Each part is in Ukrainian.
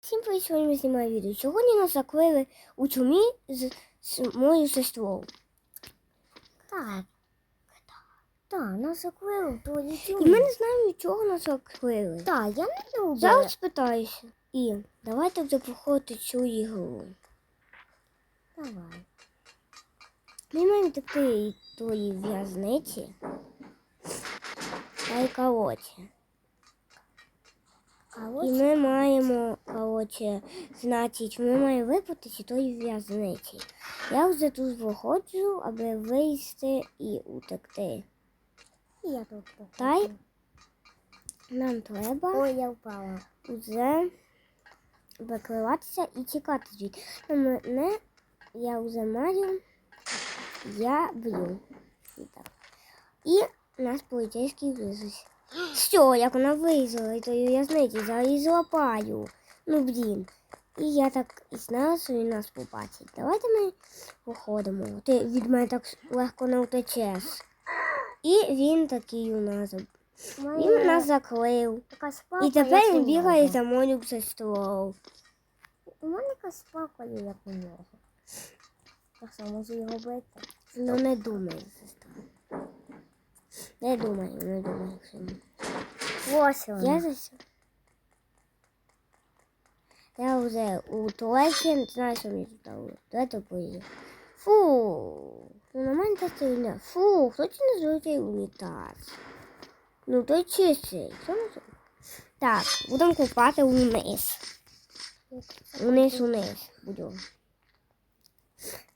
Всім привіт, сьогодні ми знімаємо відео. Сьогодні нас заклили у чумі з, з моєю сестрою. Так. Так, нас закрили в твоїй І ми не знаємо, від чого нас заклили. Так, я не люблю. Зараз спитаюся. І давайте вже проходити цю ігру. Давай. Ми маємо такі твої в'язниці. Та й коротше. А І ми маємо, коротше, значить, ми маємо випутати тої в'язниці. Я вже тут виходжу, аби вийти і утекти. я тут. походжу. Та й нам треба Ой, я впала. вже викриватися і тікати звідти. На мене я вже маю, я б'ю. І так. І нас поліцейський визвуть. Що, як вона визвала, і то я в'язниці, зараз її злапаю. Ну блін. І я так і знала, що він нас побачить. Давайте ми походимо. Ти від мене так легко не втечеш. І він такий у нас. Він нас папа, І тепер він бігає за мою сестрою. У мене якась папа є, як у нього. Так що можу його бити. Ну не думай, сестра. Не думай, не думай. Ось він. Я за все. Я вже у туалеті, не знаю, що мені тут дали. Давайте поїдемо. Фу, ну на мене та сильня. Фу, хто чи не зробив цей унітаз? Ну той чистий. Що не зробив? Так, будемо купати вниз. Вниз, вниз будемо.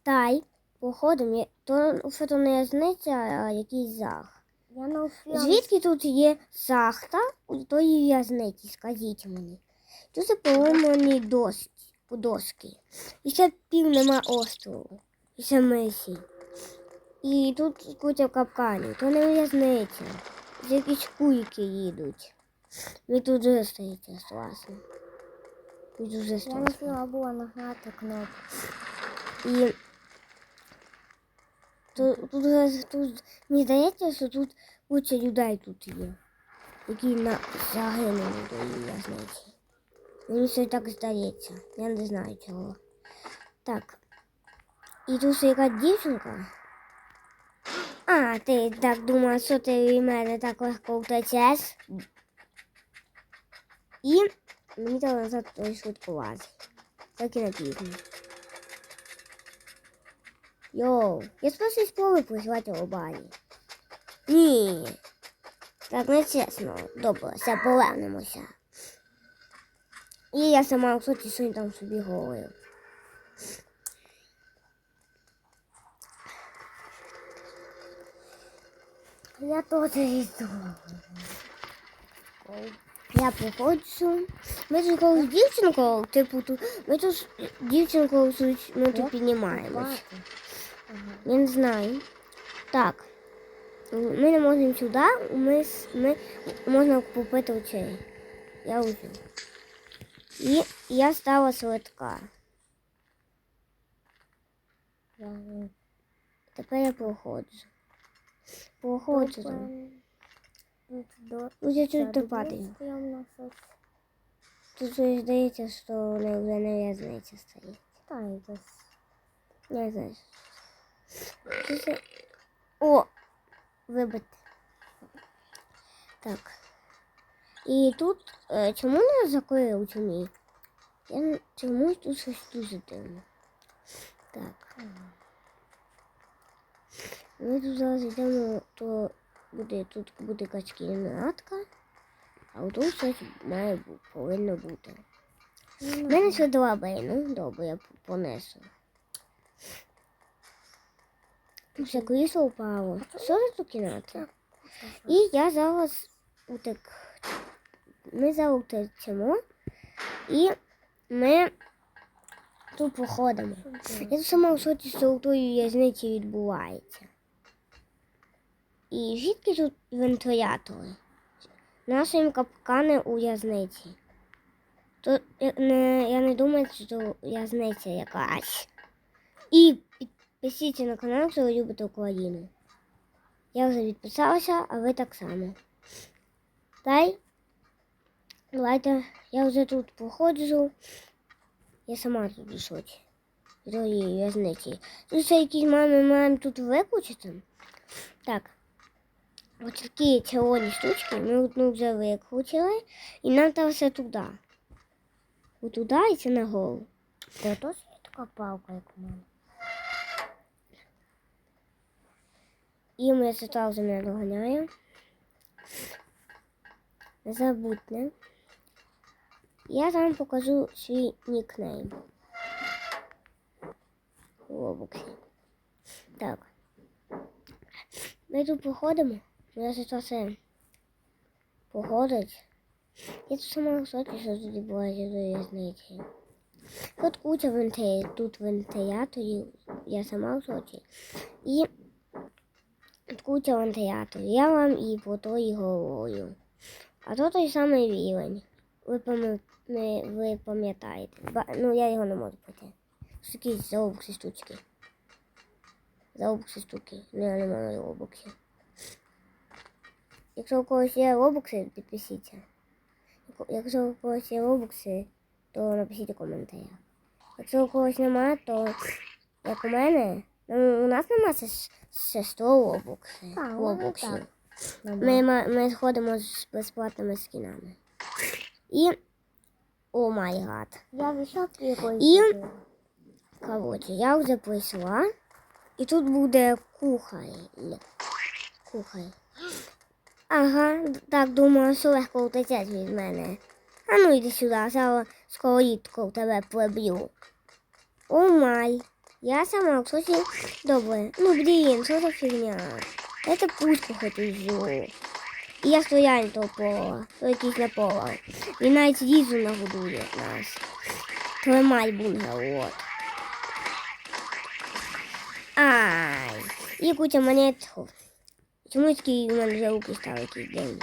Та й походимо. Я- То що то не в'язниця, а якийсь зах. Я на фільм. Звідки тут є шахта у тої в'язниці, скажіть мені. Тут це поломані доски, доски. І ще пів нема острову. І ще мисі. І тут куча капканів. То не в'язниця. Якісь куйки їдуть. Ви тут вже стоїте, власне. Ви тут вже Я не стоїте. була нагнати кнопку. І тут, тут, зараз- тут мені здається, що тут куча людей тут є, які на загинули до в'язниці. Мені все так здається. Я не знаю чого. Так. І тут яка дівчинка. А, ти так думала, що ти від мене так легко втечеш. І мені треба назад той швидкувати. Так і напізно. Йоу, я спрошу спробую працювати у бані. Ні. Так не чесно. Добре, все повернемося. І я сама соті що він там собі говорив. Я теж йду. Я приходжу. Ми з якоюсь дівчинкою, типу, тут, ми тут з дівчинкою ми тут піднімаємось. Я не знаю. Так. Ми не можемо сюди, ми, ми можна купити очей. Я вже. І я стала. Я Тепер я проходжу. Проходжу там. Ну, я чуть не падаю. прям на щось. Тут щось здається, що не вже не в'язниця стоїть. Та десь. Не знаю. О! Вибити. Так. І тут е, чому не закрили у? Я чомусь тут щось дуже дивно. Так. Ми тут зараз йдемо, то буде тут буде качкінатка, а тут щось має повинно бути. У мене ще два ну добре, я понесу. Все крісло впало. Що за тут кімната? І я зараз утек. Ми зараз. І ми тут походимо. Я тут сама в шоці, тої в'язниці відбувається. І звідки тут вентилятори? Наші капкани у в'язниці. То я не, я не думаю, що це в'язниця якась. І підпишіться на канал, якщо ви любите Україну. Я вже відписалася, а ви так само. Та Давайте я вже тут походжу. Я сама тут. З тої в'язниці. Тут ще якісь мами маємо тут виклучити. Так. Ось такі червоні штучки. Ми одну вже викрутили. І нам треба все туди. Отуди і це нагору. Це точно така палка, як у мене. І моя сестра вже мене доганяє. Забудьте. Я вам покажу свій нікнейм. У Так. Ми тут походимо. Моя сестра все походить. Я тут сама в що тут відбувається до в'язниці. Тут куча вентиль, тут вентиляторів, я сама в шоці. І куча вентиляторів. Я вам і про то і говорю. А то той самий рівень. Ви, ви пам'ятаєте. Ну, я його не можу пройти. Такі заобукси штучки. Заобукси штуки. Ну, я не маю робоксів. Якщо у когось є робокси, підпишіться. Якщо у когось є робокси, то напишіть у коментарях. Якщо у когось немає, то як у мене, у нас немає сес- сестру робокси. Так, у мене робоксів. так. Ми, ми ходимо з безплатними скінами. І. О май гад. Я якоїсь. І-. Коротше, я вже прийшла. І тут буде кухар. Кухар. Ага, так думаю, що легко утечеш від мене. А ну йди сюди, зараз скорітко тебе приб'ю. О май. Я сама в соці. Добре. Ну блін, що за фігня? Я це пушку хочу. І я стоянь то пола, то якийсь не пола. І навіть їжу нагодує нас. Тримай бунгер, от. Ай. І куча монетку. Чому такі в мене вже руки стали якісь день?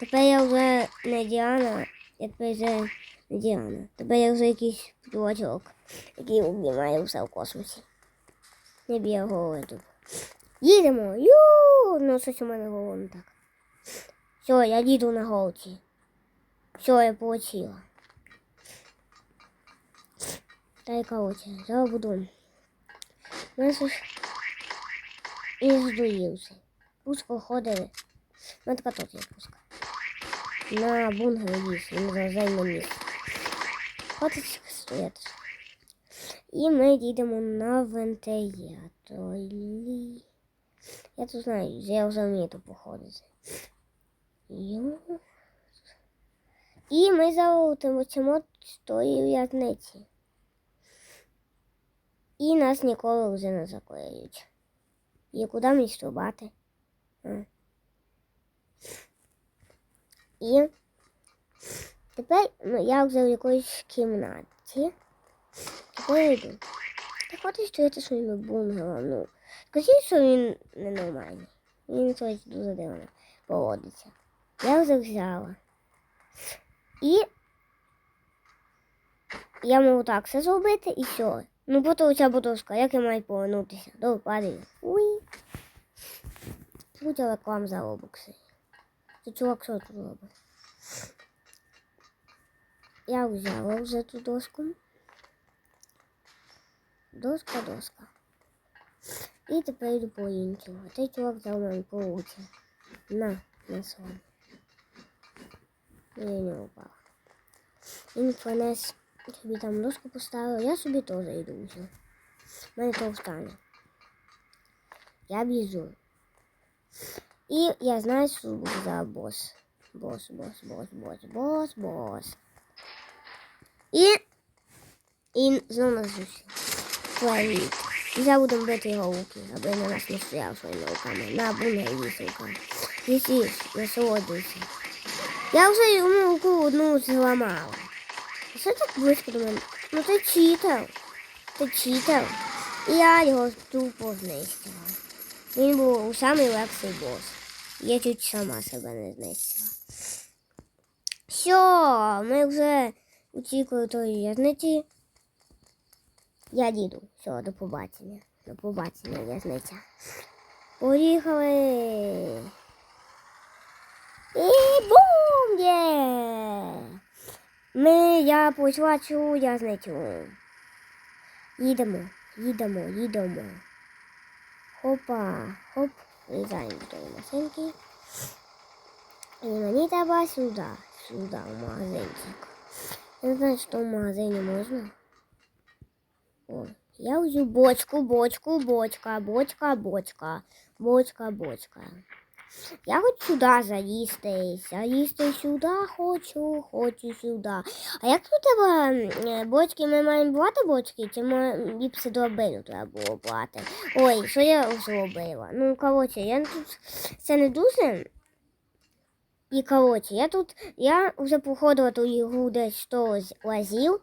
Тепер я вже не Діана, я вже не Діана. Тепер я вже якийсь чувачок, який обнімає все в космосі. Не б'є голови тут. Їдемо! Ю! Ну щось у мене голову не так. Все, я їду на голці. Все, я получила. Та й короче, зараз буду. Ми щось і здоївся. Пушка ходили. Ми така тут є пуска. На бунгер ліс, він зараз займе місце. Хватить стояти. І ми їдемо на вентиляторі. Я тут знаю, я вже вмію тут походити. І ми залутимемо з тої в'язниці. І нас ніколи вже не заклеють. І куди мені стрибати? І тепер ну, я вже в якоїсь кімнаті. Тепер йду. Ти хочеш стояти своїми бунгером. Ну, скажіть, що він ненормальний. Він щось дуже дивно поводиться. Я вже взяла. І я можу так все зробити і все. Ну, потім ця ботовська, як я маю повернутися? Добре, падаю. Уй. Будь реклам за робокси. Це чувак що тут робить? Я взяла вже ту доску. Доска, доска. І тепер йду по іншому. А цей чувак за мною получше. На, на сон. Я не упав. Він понес собі там доску поставив, я собі теж йду вже. У мене то встане. Я біжу. І я знаю, що буде за бос. Бос, бос, бос, бос, бос, бос. І. І знову нас. Твоїть. І зараз будемо бити його луки, аби на нас не стояв своїми руками. На, бунгай вісилка. Їсиш, насолоджуйся. Я вже йому руку одну зламала. А Що так близько до мене? Ну ти читав. Ти читав. І я його тупо знищила. Він був самий легший бос. Я чуть сама себе не знищила. Все, ми вже утікли тої в'язниці. Я їду. Все, до побачення. До побачення, в'язниця. Поїхали. І бум! Є! Ми, я поплачу, я знайду. Їдемо, їдемо, їдемо. Хопа, хоп, вилізаємо до машинки. І мені треба сюди, сюди, в магазинчик. Я не знаю, що в магазині можна. О, я взяв бочку, бочку, бочка, бочка, бочка, бочка, бочка. Я хочу сюди залізти, залізти сюди хочу, хочу сюди. А як тут треба е, бочки, ми маємо брати бочки, чи ми ліпше драбину треба було брати? Ой, що я зробила? Ну, коротше, я тут це не дуже. І коротше, я тут, я вже походила ту ігру десь 100 раз- разів.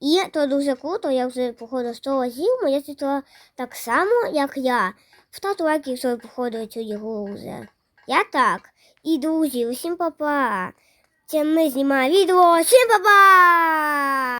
І то дуже круто, я вже походила 100 разів, моя сестра так само, як я. Ставте лайки, якщо ви походили цю ігру вже. Я так. І друзі, усім па-па. Це ми знімаємо відео. Всім па-па!